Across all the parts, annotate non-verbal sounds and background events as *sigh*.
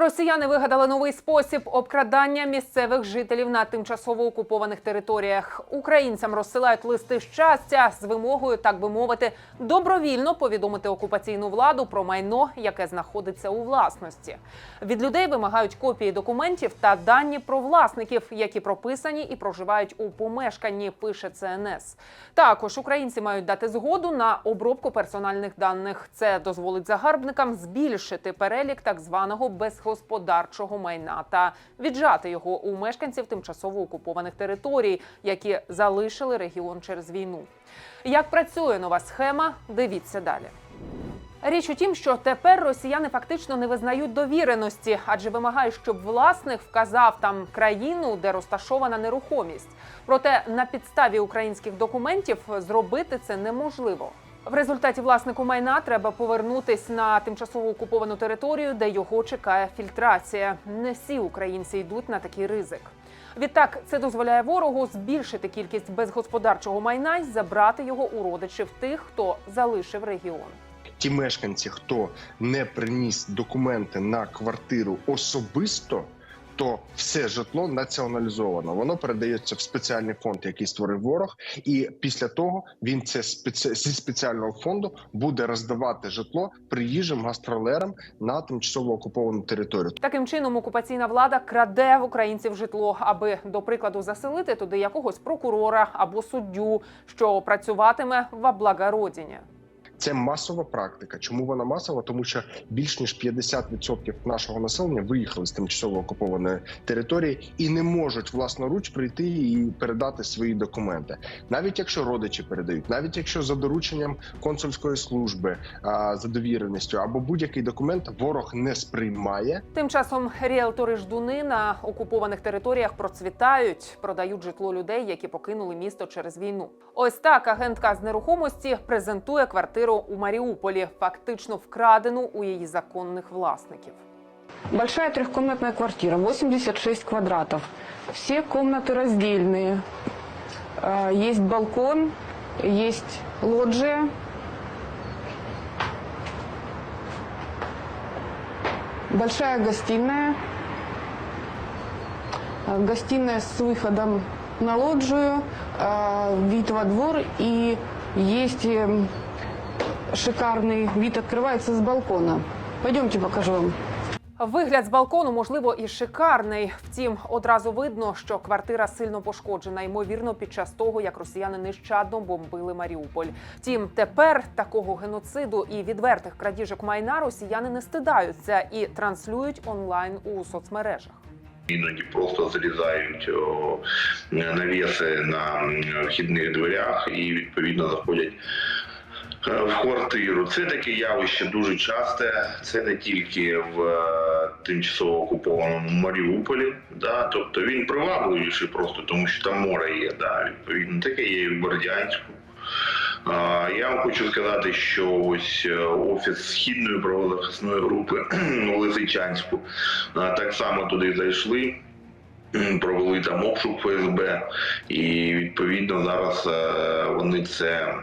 Росіяни вигадали новий спосіб обкрадання місцевих жителів на тимчасово окупованих територіях. Українцям розсилають листи щастя з вимогою, так би мовити, добровільно повідомити окупаційну владу про майно, яке знаходиться у власності. Від людей вимагають копії документів та дані про власників, які прописані і проживають у помешканні. Пише ЦНС. Також українці мають дати згоду на обробку персональних даних. Це дозволить загарбникам збільшити перелік так званого безгосподарчого майна та віджати його у мешканців тимчасово окупованих територій, які залишили регіон через війну. Як працює нова схема? Дивіться далі. Річ у тім, що тепер росіяни фактично не визнають довіреності, адже вимагають, щоб власник вказав там країну, де розташована нерухомість. Проте на підставі українських документів зробити це неможливо. В результаті власнику майна треба повернутись на тимчасово окуповану територію, де його чекає фільтрація. Не всі українці йдуть на такий ризик. Відтак, це дозволяє ворогу збільшити кількість безгосподарчого майна і забрати його у родичів тих, хто залишив регіон. ті мешканці, хто не приніс документи на квартиру особисто, то все житло націоналізовано. Воно передається в спеціальний фонд, який створив ворог, і після того він це спеці... зі спеціального фонду буде роздавати житло приїжджим гастролерам на тимчасово окуповану територію. Таким чином, окупаційна влада краде в українців житло, аби до прикладу заселити туди якогось прокурора або суддю, що працюватиме в облагородіні. Це масова практика. Чому вона масова? Тому що більш ніж 50% нашого населення виїхали з тимчасово окупованої території і не можуть власноруч прийти і передати свої документи, навіть якщо родичі передають, навіть якщо за дорученням консульської служби за довіреністю або будь-який документ ворог не сприймає. Тим часом ріелтори ждуни на окупованих територіях процвітають, продають житло людей, які покинули місто через війну. Ось так агентка з нерухомості презентує квартиру у Маріуполі, фактично вкрадену у її законних власників. Большая трехкомнатная квартира, 86 квадратов. Все комнаты раздельные. А, Есть балкон, есть лоджия. Большая гостиная. А, Гостиная с выходом на лоджию, а, вид во двор и есть эм, шикарный вид открывается с балкона. Пойдемте покажу вам. Вигляд з балкону, можливо, і шикарний. Втім, одразу видно, що квартира сильно пошкоджена, ймовірно, під час того, як росіяни нещадно бомбили Маріуполь. Втім, тепер такого геноциду і відвертих крадіжок майна росіяни не стидаються і транслюють онлайн у соцмережах. Іноді просто залізають о, навіси на м, вхідних дверях і відповідно заходять е, в квартиру. Це таке явище дуже часте. Це не тільки в е, тимчасово окупованому Маріуполі. Да? Тобто він привабливіший просто тому, що там море є. Да? Відповідно, таке є і в Бердянську. Я вам хочу сказати, що ось е, офіс східної правозахисної групи *clears throat* у Лисичанську так само туди зайшли. *clears throat* Провели там обшук ФСБ, і відповідно зараз е, вони це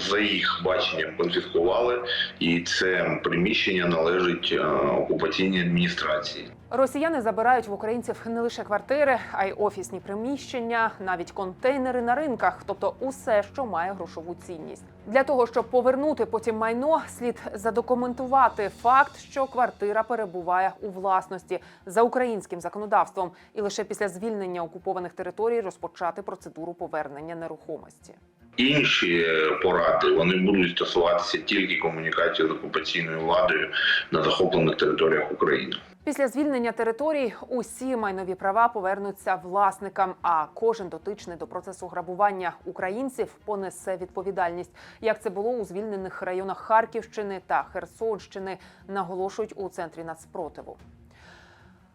за їх баченням конфіскували, і це приміщення належить е, окупаційній адміністрації. Росіяни забирають в українців не лише квартири, а й офісні приміщення, навіть контейнери на ринках, тобто усе, що має грошову цінність. Для того щоб повернути потім майно, слід задокументувати факт, що квартира перебуває у власності за українським законодавством, і лише після звільнення окупованих територій розпочати процедуру повернення нерухомості. Інші е, поради вони будуть стосуватися тільки комунікації з окупаційною владою на захоплених територіях України. Після звільнення територій усі майнові права повернуться власникам. А кожен дотичний до процесу грабування українців понесе відповідальність, як це було у звільнених районах Харківщини та Херсонщини, наголошують у центрі нацпротиву.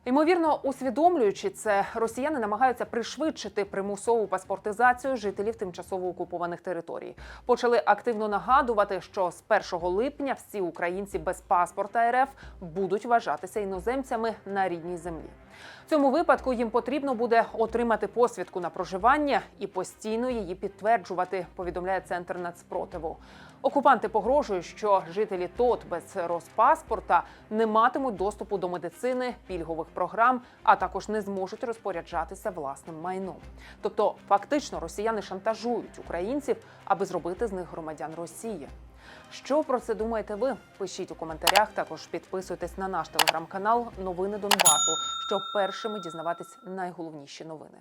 Ймовірно, усвідомлюючи це, росіяни намагаються пришвидшити примусову паспортизацію жителів тимчасово окупованих територій. Почали активно нагадувати, що з 1 липня всі українці без паспорта РФ будуть вважатися іноземцями на рідній землі. В цьому випадку їм потрібно буде отримати посвідку на проживання і постійно її підтверджувати. Повідомляє центр нацпротиву. Окупанти погрожують, що жителі ТОТ без розпаспорта не матимуть доступу до медицини, пільгових програм, а також не зможуть розпоряджатися власним майном. Тобто, фактично, росіяни шантажують українців, аби зробити з них громадян Росії. Що про це думаєте ви? Пишіть у коментарях. Також підписуйтесь на наш телеграм-канал Новини Донбасу, щоб першими дізнаватись найголовніші новини.